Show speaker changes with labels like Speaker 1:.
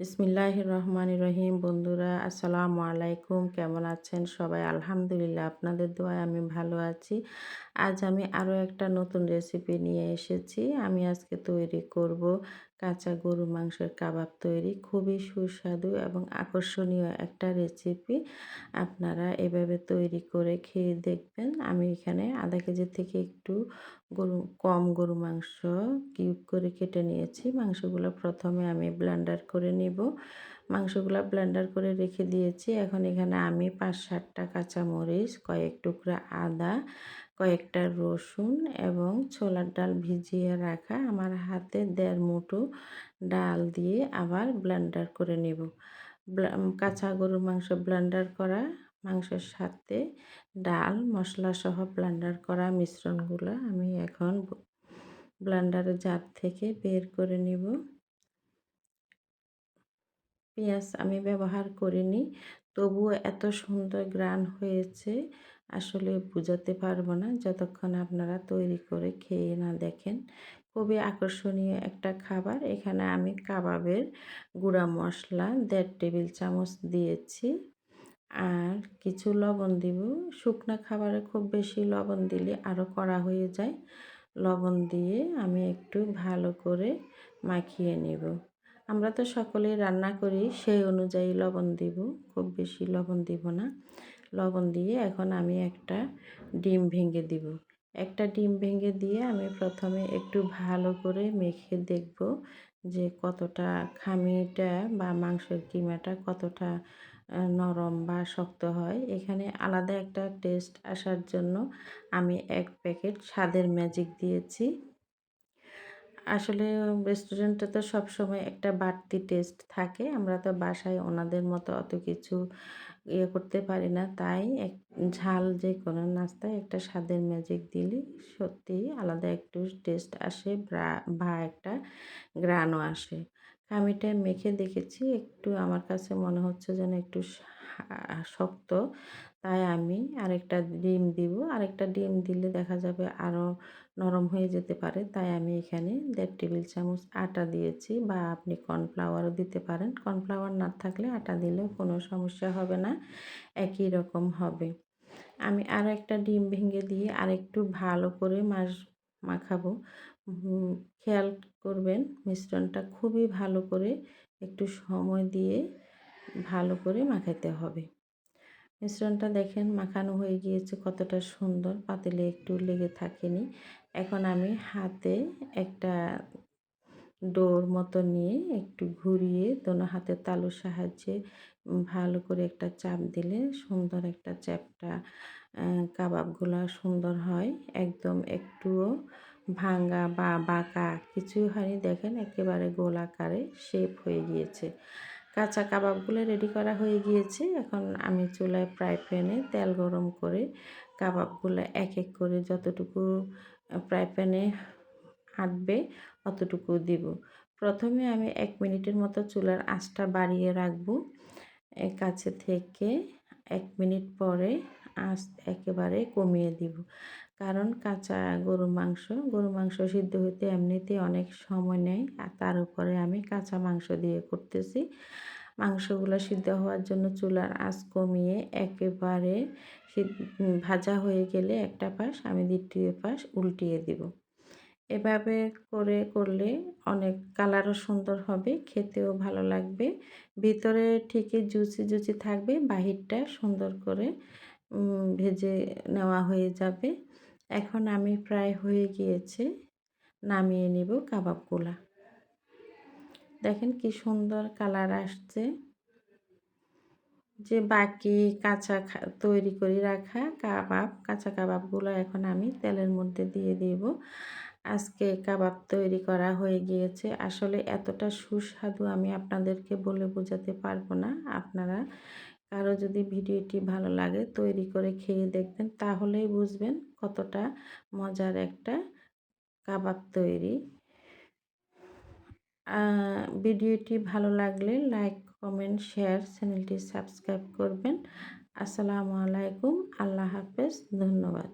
Speaker 1: বিসমিল্লাহ রহমান রহিম। বন্ধুরা, আসসালামু আলাইকুম। কেমন আছেন সবাই? আলহামদুলিল্লাহ, আপনাদের দোয়ায় আমি ভালো আছি। আজ আমি আরও একটা নতুন রেসিপি নিয়ে এসেছি। আমি আজকে তৈরি করব কাঁচা গরু মাংসের কাবাব তৈরি খুবই সুস্বাদু এবং আকর্ষণীয় একটা রেসিপি আপনারা এভাবে তৈরি করে খেয়ে দেখবেন। আমি এখানে আধা কেজি থেকে একটু গরু, কম গরু মাংস কিউব করে কেটে নিয়েছি। মাংসগুলো প্রথমে আমি ব্লান্ডার করে নিব। মাংসগুলো ব্লেন্ডার করে রেখে দিয়েছি। এখন এখানে আমি পাঁচ সাতটা কাঁচামরিচ, কয়েক টুকরা আদা, কয়েকটা রসুন এবং ছোলার ডাল ভিজিয়ে রাখা আমার হাতে দেড় মুঠো ডাল দিয়ে আবার ব্লেন্ডার করে নেব। কাঁচা গরুর মাংস ব্লেন্ডার করা, মাংসের সাথে ডাল মশলা সহ ব্লেন্ডার করা মিশ্রণগুলো আমি এখন ব্লেন্ডারের জার থেকে বের করে নিব। পেঁয়াজ আমি ব্যবহার করিনি। তবুও এত সুন্দর গ্রান হয়েছে, আসলে বুঝাতে পারব না। যতক্ষণ আপনারা তৈরি করে খেয়ে না দেখেন, খুবই আকর্ষণীয় একটা খাবার। এখানে আমি কাবাবের গুঁড়া মশলা দেড় টেবিল চামচ দিয়েছি। আর কিছু লবণ দিব। শুকনো খাবারে খুব বেশি লবণ দিলে আরও কড়া হয়ে যায়। লবণ দিয়ে আমি একটু ভালো করে মাখিয়ে নেব। আমরা তো সকলেই রান্না করি, সেই অনুযায়ী লবণ দিব, খুব বেশি লবণ দিব না। লবণ দিয়ে এখন আমি একটা ডিম ভেঙে দিব। একটা ডিম ভেঙে দিয়ে আমি প্রথমে একটু ভালো করে মেখে দেখব যে কতটা খামিটা বা মাংসের কিমাটা কতটা নরম বা শক্ত হয়। এখানে আলাদা একটা টেস্ট আসার জন্য আমি এক প্যাকেট স্বাদের ম্যাজিক দিয়েছি। আসলে রেস্টুরেন্টে তো সব সময় একটা বাড়তি টেস্ট থাকে। আমরা তো বাসায় ওনাদের মতো অত কিছু ইয়ে করতে পারি না। তাই এক ঝাল যে কোনো নাস্তায় একটা স্বাদের ম্যাজিক দিলে সত্যিই আলাদা একটু টেস্ট আসে বা একটা গ্রানও আসে। খামিটা মেখে দেখেছি, একটু আমার কাছে মনে হচ্ছে যেন একটু শক্ত। তাই আমি আরেকটা ডিম দিব। আরেকটা ডিম দিলে দেখা যাবে আরও নরম হয়ে যেতে পারে। তাই আমি এখানে দেড় টেবিল চামচ আটা দিয়েছি বা আপনি কর্নফ্লাওয়ারও দিতে পারেন। কর্নফ্লাওয়ার না থাকলে আটা দিলেও কোনো সমস্যা হবে না, একই রকম হবে। আমি আর একটা ডিম ভেঙে দিয়ে আরেকটু ভালো করে মাছ মাখাবো। খেয়াল করবেন মিশ্রণটা খুবই ভালো করে একটু সময় দিয়ে ভালো করে মাখাতে হবে। মিশ্রণটা দেখেন মাখানো হয়ে গিয়েছে কতটা সুন্দর, পাতিলে একটু লেগে থাকেনি। এখন আমি হাতে একটা ডোর মতো নিয়ে একটু ঘুরিয়ে দোনো হাতের তালুর সাহায্যে ভালো করে একটা চাপ দিলে সুন্দর একটা চ্যাপটা কাবাবগুলো সুন্দর হয়। একদম একটুও ভাঙ্গা বা বাঁকা কিছুই হয়নি। দেখেন একেবারে গোলাকারে শেপ হয়ে গিয়েছে। কাঁচা কাবাবগুলো রেডি করা হয়ে গিয়েছে। এখন আমি চুলায় ফ্রাই প্যানে তেল গরম করে কাবাবগুলো এক এক করে যতটুকু ফ্রাই প্যানে আটবে অতটুকু দিব। প্রথমে আমি এক মিনিটের মতো চুলার আঁচটা বাড়িয়ে রাখব। কাছে থেকে এক মিনিট পরে আঁচ একেবারে কমিয়ে দিব। কারণ কাঁচা গরু মাংস গরু মাংস সিদ্ধ হইতে এমনিতে অনেক সময় নেয় আর তার উপরে আমি কাঁচা মাংস দিয়ে করতেছি। মাংসগুলো সিদ্ধ হওয়ার জন্য চুলার আঁচ কমিয়ে একেবারে ভাজা হয়ে গেলে একটা পাশ আমি দ্বিতীয় পাশ উল্টিয়ে দিব। এভাবে করে করলে অনেক কালারও সুন্দর হবে, খেতেও ভালো লাগবে। ভিতরে ঠিকই জুচি জুচি থাকবে, বাহিরটা সুন্দর করে ভেজে নেওয়া হয়ে যাবে। এখন আমি প্রায় হয়ে গিয়েছে, নামিয়ে নিব কাবাবগুলা। দেখেন কি সুন্দর কালার আসছে। যে বাকি কাঁচা তৈরি করে রাখা কাবাব, কাঁচা কাবাবগুলো এখন আমি তেলের মধ্যে দিয়ে দিব। আজকে কাবাব তৈরি করা হয়ে গিয়েছে। আসলে এতটা সুস্বাদু আমি আপনাদেরকে বলে বোঝাতে পারব না। আপনারা কারও যদি ভিডিওটি ভালো লাগে তৈরি করে খেয়ে দেখবেন, তাহলেই বুঝবেন কতটা মজার একটা কাবাব তৈরি। ভিডিওটি ভালো লাগলে লাইক, কমেন্ট, শেয়ার, চ্যানেলটি সাবস্ক্রাইব করবেন। আসসালামু আলাইকুম, আল্লাহ হাফেজ, ধন্যবাদ।